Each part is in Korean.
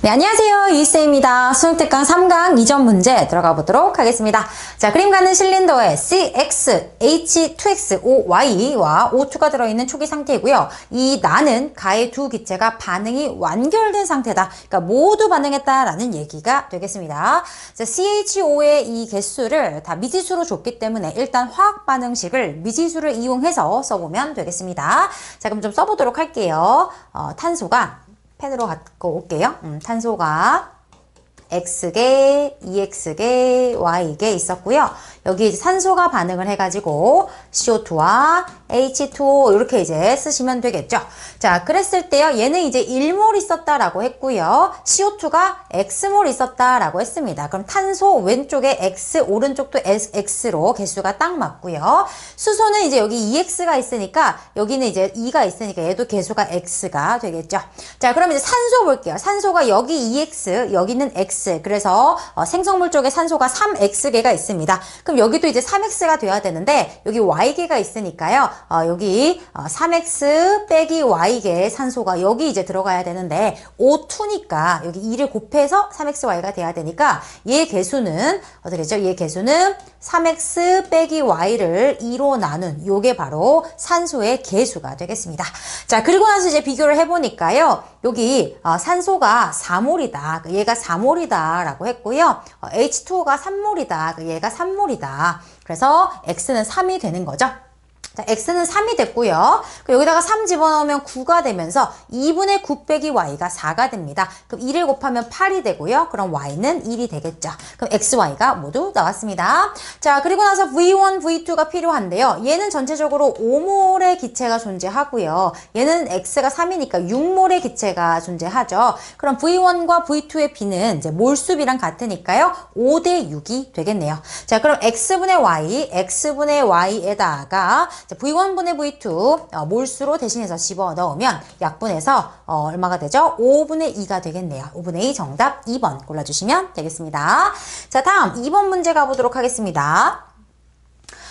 네, 안녕하세요. 유이쌤입니다. 수능특강 3강 이전 문제 들어가 보도록 하겠습니다. 자, 그림 가는 실린더에 CX, H2X, OY와 O2가 들어있는 초기 상태이고요. 이 나는 가의 두 기체가 반응이 완결된 상태다. 그러니까 모두 반응했다라는 얘기가 되겠습니다. 자, CHO의 이 개수를 다 미지수로 줬기 때문에 일단 화학 반응식을 미지수를 이용해서 써보면 되겠습니다. 자, 그럼 좀 써보도록 할게요. 어, 탄소가 펜으로 갖고 올게요. 음, 탄소가 X개, EX개, Y개 있었고요. 여기 산소가 반응을 해가지고 CO2와 H2O 이렇게 이제 쓰시면 되겠죠. 자, 그랬을 때요. 얘는 이제 1몰 있었다라고 했고요. CO2가 X몰 있었다라고 했습니다. 그럼 탄소 왼쪽에 X, 오른쪽도 X로 개수가 딱 맞고요. 수소는 이제 여기 EX가 있으니까 여기는 이제 E가 있으니까 얘도 개수가 X가 되겠죠. 자, 그럼 이제 산소 볼게요. 산소가 여기 EX, 여기는 X. 그래서 어, 생성물 쪽에 산소가 3X개가 있습니다. 그럼 여기도 이제 3X가 돼야 되는데 여기 Y개가 있으니까요. 어, 여기 어, 3X 빼기 Y개 산소가 여기 이제 들어가야 되는데 O2니까 여기 2를 곱해서 3XY가 돼야 되니까 얘 개수는 어떻게 되죠? 얘 개수는 3x 빼기 y를 2로 나눈 요게 바로 산소의 개수가 되겠습니다. 자, 그리고 나서 이제 비교를 해보니까요. 여기 어, 산소가 4몰이다. 얘가 4몰이다 라고 했고요. 어, H2O가 3몰이다. 얘가 3몰이다. 그래서 X는 3이 되는 거죠. 자, x는 3이 됐고요. 여기다가 3 집어넣으면 9가 되면서 2분의 9 빼기 y가 4가 됩니다. 그럼 2를 곱하면 8이 되고요. 그럼 y는 1이 되겠죠. 그럼 x, y가 모두 나왔습니다. 자, 그리고 나서 v1, v2가 필요한데요. 얘는 전체적으로 5몰의 기체가 존재하고요. 얘는 x가 3이니까 6몰의 기체가 존재하죠. 그럼 v1과 v2의 b는 이제 몰수비랑 같으니까요. 5대 6이 되겠네요. 자, 그럼 x분의 y, x분의 y에다가 V1분의 V2 어, 몰수로 대신해서 집어 넣으면 약분해서 어, 얼마가 되죠? 5분의 2가 되겠네요. 5분의 2 정답 2번 골라주시면 되겠습니다. 자 다음 2번 문제 가보도록 하겠습니다.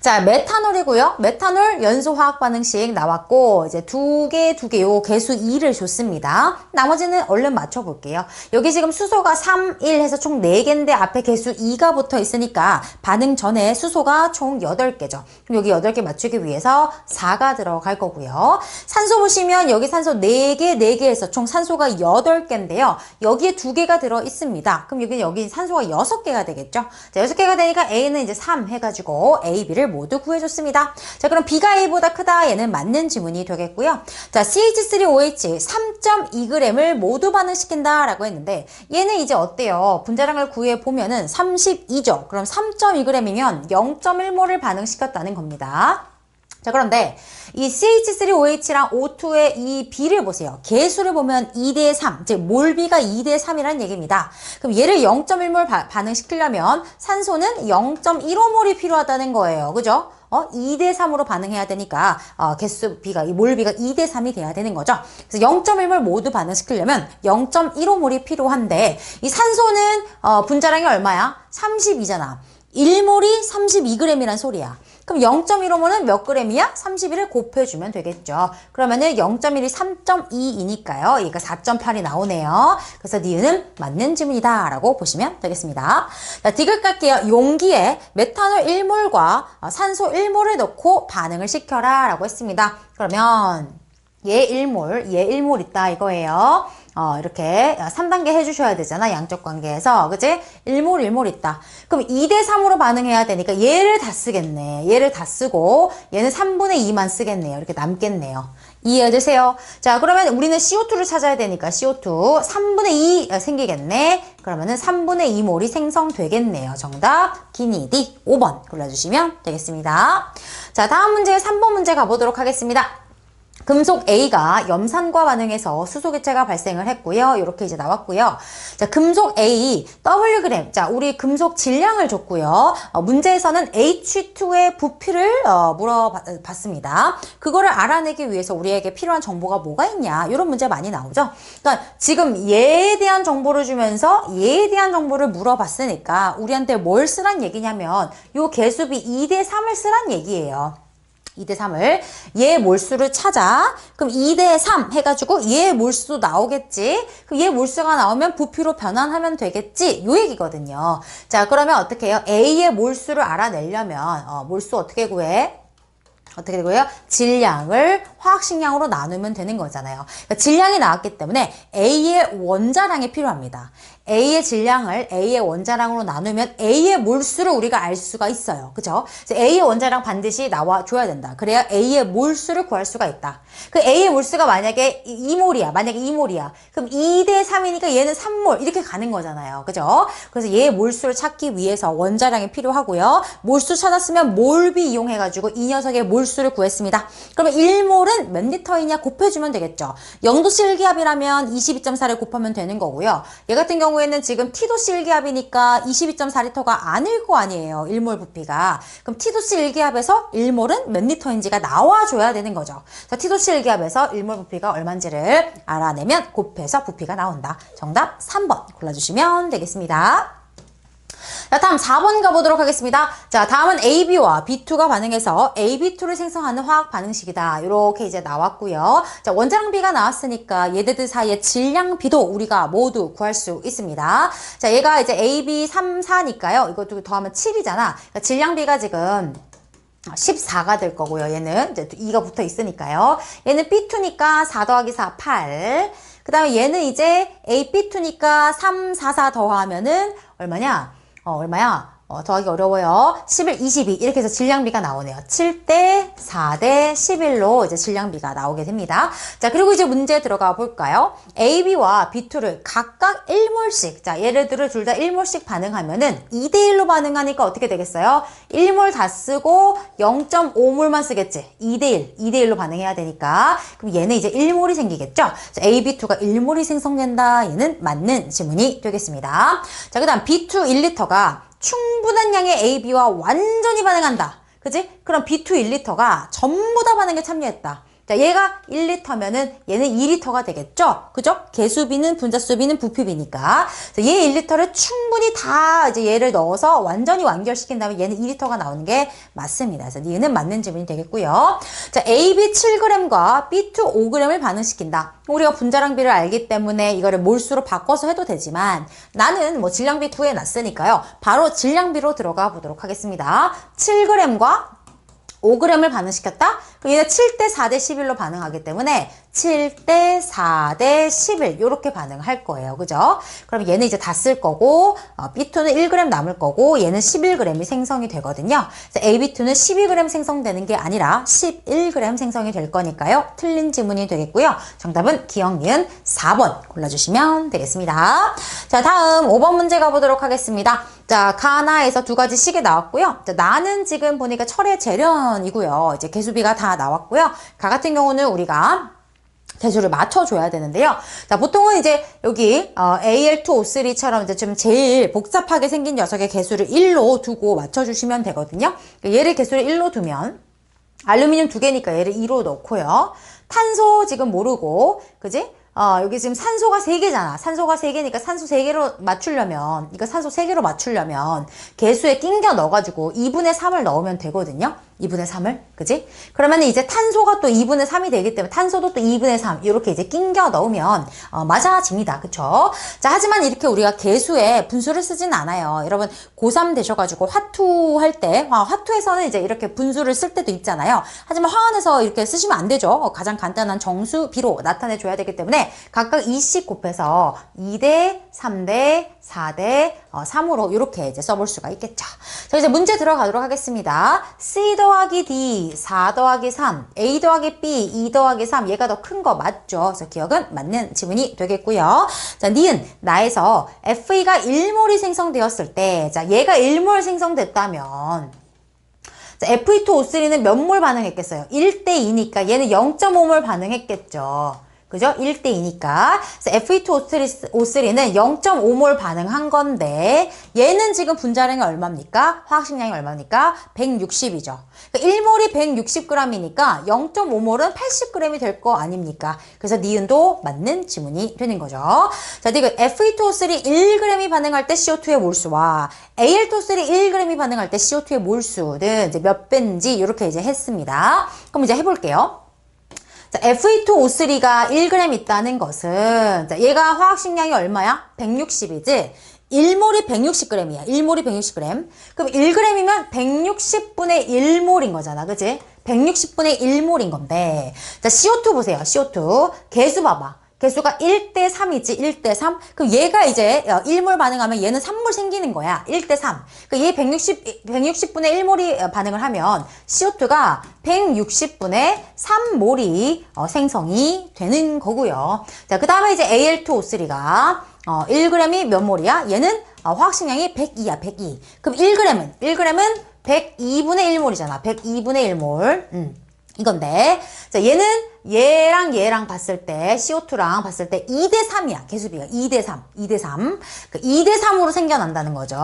자, 메탄올이고요. 메탄올 연소 화학 반응식 나왔고 이제 두 개, 두 개, 요 개수 2를 줬습니다. 나머지는 얼른 맞춰 볼게요. 여기 지금 수소가 3, 1 해서 총 4개인데 앞에 개수 2가 붙어 있으니까 반응 전에 수소가 총 8개죠. 그럼 여기 8개 맞추기 위해서 4가 들어갈 거고요. 산소 보시면 여기 산소 4개, 4개에서 총 산소가 8개인데요. 여기에 2개가 들어 있습니다. 그럼 여기 여기 산소가 6개가 되겠죠. 자, 6개가 되니까 A는 이제 3 해가지고 A, B를 모두 구해줬습니다. 자, 그럼 B가 A보다 크다. 얘는 맞는 지문이 되겠고요. 자, CH3OH 3.2g을 모두 반응시킨다 라고 했는데 얘는 이제 어때요? 분자량을 구해 보면은 32죠. 그럼 3.2g이면 0.1몰을 반응시켰다는 겁니다. 자, 그런데 이 CH3OH랑 O2의 이 비를 보세요. 개수를 보면 2대 3, 즉 몰비가 2대 3이라는 얘기입니다. 그럼 얘를 0.1몰 반응시키려면 산소는 0.15몰이 필요하다는 거예요. 그죠? 어, 2대 3으로 반응해야 되니까 어, 개수 B가 이 몰비가 2대 3이 돼야 되는 거죠. 그래서 0.1몰 모두 반응시키려면 0.15몰이 필요한데 이 산소는 어, 분자량이 얼마야? 32잖아. 1몰이 32g이란 소리야. 그럼 0.15몰은 몇 g이야? 31을 곱해주면 되겠죠. 그러면은 0.1이 3.2이니까요. 얘가 4.8이 나오네요. 그래서 니은은 맞는 지문이다 라고 보시면 되겠습니다. 자, 디귿 갈게요. 용기에 메탄올 1몰과 산소 1몰을 넣고 반응을 시켜라 라고 했습니다. 그러면 얘 1몰, 얘 1몰 있다 이거예요. 어, 이렇게 3단계 해주셔야 되잖아. 양적 관계에서. 그지? 1몰, 1몰 있다. 그럼 2대 3으로 반응해야 되니까 얘를 다 쓰겠네. 얘를 다 쓰고 얘는 3분의 2만 쓰겠네요. 이렇게 남겠네요. 이해해주세요. 자, 그러면 우리는 CO2를 찾아야 되니까 CO2 3분의 2 생기겠네. 그러면은 3분의 2몰이 생성되겠네요. 정답 기니디 5번 골라주시면 되겠습니다. 자, 다음 문제 3번 문제 가보도록 하겠습니다. 금속 A가 염산과 반응해서 수소 개체가 발생을 했고요. 이렇게 이제 나왔고요. 자, 금속 A Wg. 자, 우리 금속 질량을 줬고요. 어, 문제에서는 H2의 부피를 어, 물어봤습니다. 그거를 알아내기 위해서 우리에게 필요한 정보가 뭐가 있냐. 이런 문제 많이 나오죠. 그러니까 지금 얘에 대한 정보를 주면서 얘에 대한 정보를 물어봤으니까 우리한테 뭘 쓰란 얘기냐면 요 개수비 2대 3을 쓰란 얘기예요. 2대 3을 얘 몰수를 찾아. 그럼 2대 3 해가지고 얘 몰수 나오겠지. 그럼 얘 몰수가 나오면 부피로 변환하면 되겠지. 요 얘기거든요. 자 그러면 어떻게 해요? A의 몰수를 알아내려면 어, 몰수 어떻게 구해? 어떻게 되고요? 질량을 화학식량으로 나누면 되는 거잖아요. 그러니까 질량이 나왔기 때문에 A의 원자량이 필요합니다. A의 질량을 A의 원자량으로 나누면 A의 몰수를 우리가 알 수가 있어요. 그죠? A의 원자량 반드시 나와줘야 된다. 그래야 A의 몰수를 구할 수가 있다. 그 A의 몰수가 만약에 2몰이야. 만약에 2몰이야. 그럼 2대 3이니까 얘는 3몰. 이렇게 가는 거잖아요. 그죠? 그래서 얘의 몰수를 찾기 위해서 원자량이 필요하고요. 몰수 찾았으면 몰비 이용해가지고 이 녀석의 몰수를 구했습니다. 그러면 1몰은 몇 리터이냐 곱해주면 되겠죠. 0도씨 일기압이라면 22.4를 곱하면 되는 거고요. 얘 같은 경우에는 지금 T도씨 일기압이니까 22.4리터가 아닐 거 아니에요. 1몰 부피가. 그럼 T도씨 일기압에서 1몰은 몇 리터인지가 나와줘야 되는 거죠. 자, T도씨 일기압에서 1몰 부피가 얼마인지를 알아내면 곱해서 부피가 나온다. 정답 3번 골라주시면 되겠습니다. 자, 다음 4번 가보도록 하겠습니다. 자, 다음은 AB와 B2가 반응해서 AB2를 생성하는 화학 반응식이다. 이렇게 이제 나왔고요. 자, 원자량비가 나왔으니까 얘네들 사이의 질량비도 우리가 모두 구할 수 있습니다. 자, 얘가 이제 AB 3, 4니까요. 이것도 더하면 7이잖아. 그러니까 질량비가 지금 14가 될 거고요. 얘는 이제 2가 붙어 있으니까요. 얘는 B2니까 4 더하기 4, 8. 그 다음에 얘는 이제 AB2니까 3, 4, 4 더하면은 얼마냐? 어, 얼마야? 어, 더하기 어려워요. 11, 22 이렇게 해서 질량비가 나오네요. 7대 4대 11로 이제 질량비가 나오게 됩니다. 자 그리고 이제 문제 들어가 볼까요? AB와 B2를 각각 1몰씩 자 예를 들어 둘 다 1몰씩 반응하면은 2대 1로 반응하니까 어떻게 되겠어요? 1몰 다 쓰고 0.5몰만 쓰겠지. 2대 1, 2대 1로 반응해야 되니까 그럼 얘는 이제 1몰이 생기겠죠? 자, AB2가 1몰이 생성된다. 얘는 맞는 지문이 되겠습니다. 자 그다음 B2 1리터가 충분한 양의 AB와 완전히 반응한다. 그지? 그럼 B2 1리터가 전부 다 반응에 참여했다. 자, 얘가 1리터면은 얘는 2리터가 되겠죠? 그죠? 개수비는 분자수비는 부피비니까. 얘 1리터를 충분히 다 이제 얘를 넣어서 완전히 완결시킨 다음에 얘는 2리터가 나오는 게 맞습니다. 그래서 얘는 맞는 지문이 되겠고요. 자, AB 7g과 B2 5g을 반응시킨다. 우리가 분자량비를 알기 때문에 이거를 몰수로 바꿔서 해도 되지만 나는 뭐 질량비 구해 놨으니까요. 바로 질량비로 들어가 보도록 하겠습니다. 7g과 5g을 반응시켰다? 그럼 얘는 7대 4대 11로 반응하기 때문에 7대 4대 11 이렇게 반응할 거예요. 그죠? 그럼 얘는 이제 다 쓸 거고 어, B2는 1g 남을 거고 얘는 11g이 생성이 되거든요. 그래서 AB2는 12g 생성되는 게 아니라 11g 생성이 될 거니까요. 틀린 지문이 되겠고요. 정답은 기억 니은 4번 골라주시면 되겠습니다. 자 다음 5번 문제 가보도록 하겠습니다. 자, 가나에서 두 가지 식이 나왔고요. 자, 나는 지금 보니까 철의 재련이고요. 이제 개수비가 다 나왔고요. 가 같은 경우는 우리가 개수를 맞춰줘야 되는데요. 자, 보통은 이제 여기 어, AL2O3처럼 이제 좀 제일 복잡하게 생긴 녀석의 개수를 1로 두고 맞춰주시면 되거든요. 그러니까 얘를 개수를 1로 두면 알루미늄 두 개니까 얘를 2로 넣고요. 탄소 지금 모르고, 그지? 어, 여기 지금 산소가 세개잖아 산소가 세개니까 산소 세개로 맞추려면, 이거 산소 세개로 맞추려면 개수에 낑겨 넣어가지고 2분의 3을 넣으면 되거든요. 2분의 3을. 그지? 그러면 이제 탄소가 또 2분의 3이 되기 때문에 탄소도 또 2분의 3 이렇게 이제 낑겨 넣으면 어, 맞아집니다. 그쵸? 자, 하지만 이렇게 우리가 개수에 분수를 쓰진 않아요. 여러분 고3 되셔가지고 화투 할 때, 아, 화투에서는 이제 이렇게 분수를 쓸 때도 있잖아요. 하지만 화환에서 이렇게 쓰시면 안 되죠. 어, 가장 간단한 정수 비로 나타내 줘야 되기 때문에 각각 2씩 곱해서 2대, 3대, 4대, 어, 3으로 이렇게 이제 써볼 수가 있겠죠. 자, 이제 문제 들어가도록 하겠습니다. C 더하기 D, 4 더하기 3, A 더하기 B, 2 더하기 3, 얘가 더 큰 거 맞죠? 그래서 기억은 맞는 지문이 되겠고요. 자, 니은, 나에서 FE가 1몰이 생성되었을 때, 자, 얘가 1몰 생성됐다면, 자, FE2O3는 몇 몰 반응했겠어요? 1대 2니까 얘는 0.5몰 반응했겠죠. 그죠? 1대2니까. Fe2O3는 0.5몰 반응한 건데, 얘는 지금 분자량이 얼마입니까? 화학식량이 얼마입니까? 160이죠. 그러니까 1몰이 160g이니까 0.5몰은 80g이 될 거 아닙니까? 그래서 니은도 맞는 지문이 되는 거죠. 자, 그리고 Fe2O3 1g이 반응할 때 CO2의 몰수와 Al2O3 1g이 반응할 때 CO2의 몰수는 이제 몇 배인지 이렇게 이제 했습니다. 그럼 이제 해볼게요. 자, Fe2O3가 1g 있다는 것은 자, 얘가 화학식량이 얼마야? 160이지? 1몰이 160g이야. 1몰이 160g. 그럼 1g이면 160분의 1몰인 거잖아. 그지? 160분의 1몰인 건데. 자, CO2 보세요. CO2. 개수 봐봐. 개수가 1대 3이지, 1대 3. 그럼 얘가 이제 1몰 반응하면 얘는 3몰 생기는 거야. 1대 3. 그얘 160, 160분의 1몰이 반응을 하면 CO2가 160분의 3몰이 어, 생성이 되는 거고요. 자, 그 다음에 이제 Al2O3가 어, 1g이 몇 몰이야? 얘는 어, 화학식량이 102야, 102. 그럼 1g은, 1g은 102분의 1몰이잖아. 102분의 1몰. 음. 이건데, 자, 얘는 얘랑 얘랑 봤을 때, CO2랑 봤을 때 2대 3이야. 개수비가 2대 3, 2대 3. 그 2대 3으로 생겨난다는 거죠.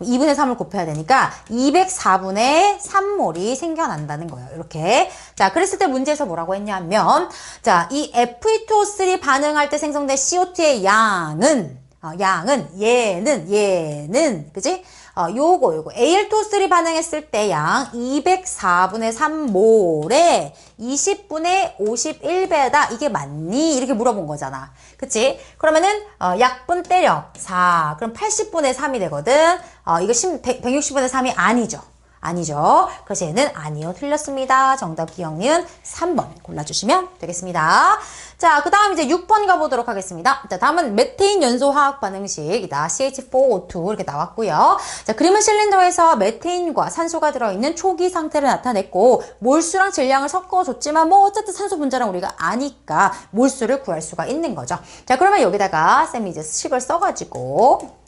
2분의 3을 곱해야 되니까 204분의 3몰이 생겨난다는 거예요. 이렇게. 자, 그랬을 때 문제에서 뭐라고 했냐면, 자, 이 Fe2O3 반응할 때 생성된 CO2의 양은, 어, 양은, 얘는, 얘는, 그지? 어, 요거, 요거. Al2O3 반응했을 때 양 204분의 3몰에 20분의 51배다. 이게 맞니? 이렇게 물어본 거잖아. 그치? 그러면은, 어, 약분 때려. 4. 그럼 80분의 3이 되거든. 어, 이거 10, 100, 160분의 3이 아니죠. 아니죠. 얘는 아니요. 틀렸습니다. 정답 기억니은 3번 골라주시면 되겠습니다. 자, 그 다음 이제 6번 가보도록 하겠습니다. 자, 다음은 메테인 연소 화학 반응식이다. CH4O2 이렇게 나왔고요. 자, 그림은 실린더에서 메테인과 산소가 들어있는 초기 상태를 나타냈고 몰수랑 질량을 섞어줬지만 뭐 어쨌든 산소 분자랑 우리가 아니까 몰수를 구할 수가 있는 거죠. 자, 그러면 여기다가 쌤이 이제 식을 써가지고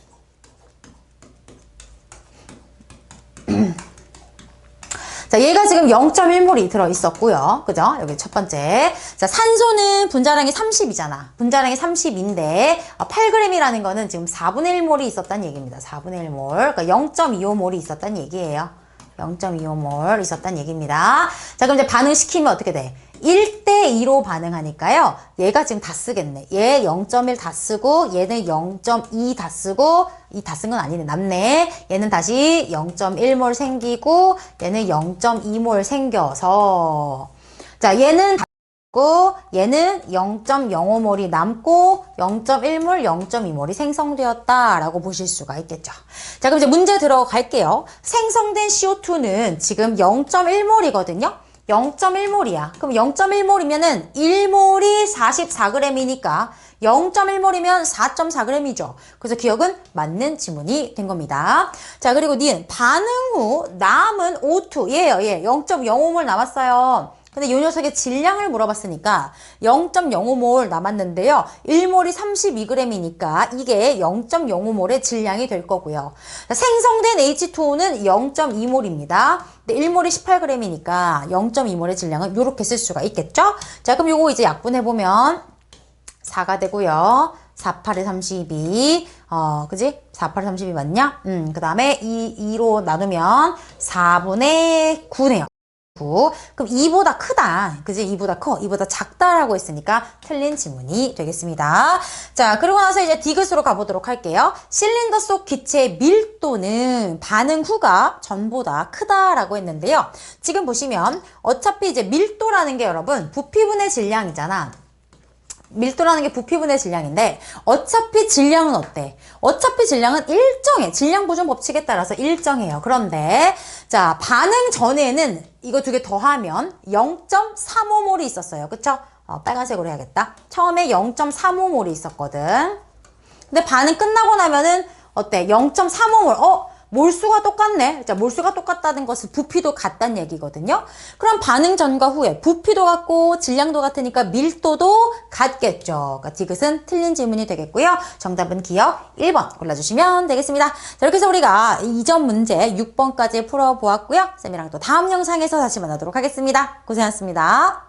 자, 얘가 지금 0.1몰이 들어있었고요. 그죠? 여기 첫 번째. 자, 산소는 분자량이 30이잖아. 분자량이 30인데, 8g이라는 거는 지금 4분의 1몰이 있었다는 얘기입니다. 4분의 1몰. 그러니까 0.25몰이 있었다는 얘기예요. 0.25몰 있었다는 얘기입니다. 자, 그럼 이제 반응시키면 어떻게 돼? 1대2로 반응하니까요. 얘가 지금 다 쓰겠네. 얘 0.1 다 쓰고, 얘는 0.2 다 쓰고, 이 다 쓴 건 아니네. 남네. 얘는 다시 0.1몰 생기고, 얘는 0.2몰 생겨서. 자, 얘는 다고 얘는 0.05몰이 남고 0.1몰, 0.2몰이 생성되었다라고 보실 수가 있겠죠. 자, 그럼 이제 문제 들어갈게요. 생성된 CO2는 지금 0.1몰이거든요. 0.1몰이야. 그럼 0.1몰이면은 1몰이 44g이니까 0.1몰이면 4.4g이죠. 그래서 기억은 맞는 지문이 된 겁니다. 자, 그리고 니은 반응 후 남은 O2 얘예요. 얘 0.05몰 남았어요. 근데 이 녀석의 질량을 물어봤으니까 0.05몰 남았는데요. 1몰이 32g이니까 이게 0.05몰의 질량이 될 거고요. 생성된 H2O는 0.2몰입니다. 근데 1몰이 18g이니까 0.2몰의 질량은 이렇게 쓸 수가 있겠죠? 자, 그럼 요거 이제 약분해보면 4가 되고요. 4, 8에 32. 어, 그지? 4, 8에 32 맞냐? 음, 그 다음에 2, 2로 나누면 4분의 9네요. 9. 그럼 2보다 크다. 그지? 2보다 커. 2보다 작다라고 했으니까 틀린 지문이 되겠습니다. 자, 그리고 나서 이제 디귿으로 가보도록 할게요. 실린더 속 기체의 밀도는 반응 후가 전보다 크다라고 했는데요. 지금 보시면 어차피 이제 밀도라는 게 여러분 부피분의 질량이잖아. 밀도라는 게 부피분의 질량인데 어차피 질량은 어때? 어차피 질량은 일정해. 질량 보존 법칙에 따라서 일정해요. 그런데 자 반응 전에는 이거 두 개 더하면 0.35몰이 있었어요. 그쵸? 어, 빨간색으로 해야겠다. 처음에 0.35몰이 있었거든. 근데 반응 끝나고 나면은 어때? 0.35몰. 어? 몰수가 똑같네. 자, 몰수가 똑같다는 것은 부피도 같다는 얘기거든요. 그럼 반응 전과 후에 부피도 같고 질량도 같으니까 밀도도 같겠죠. 그러니까 디귿은 틀린 질문이 되겠고요. 정답은 기억 1번 골라주시면 되겠습니다. 자, 이렇게 해서 우리가 이전 문제 6번까지 풀어보았고요. 쌤이랑 또 다음 영상에서 다시 만나도록 하겠습니다. 고생하셨습니다.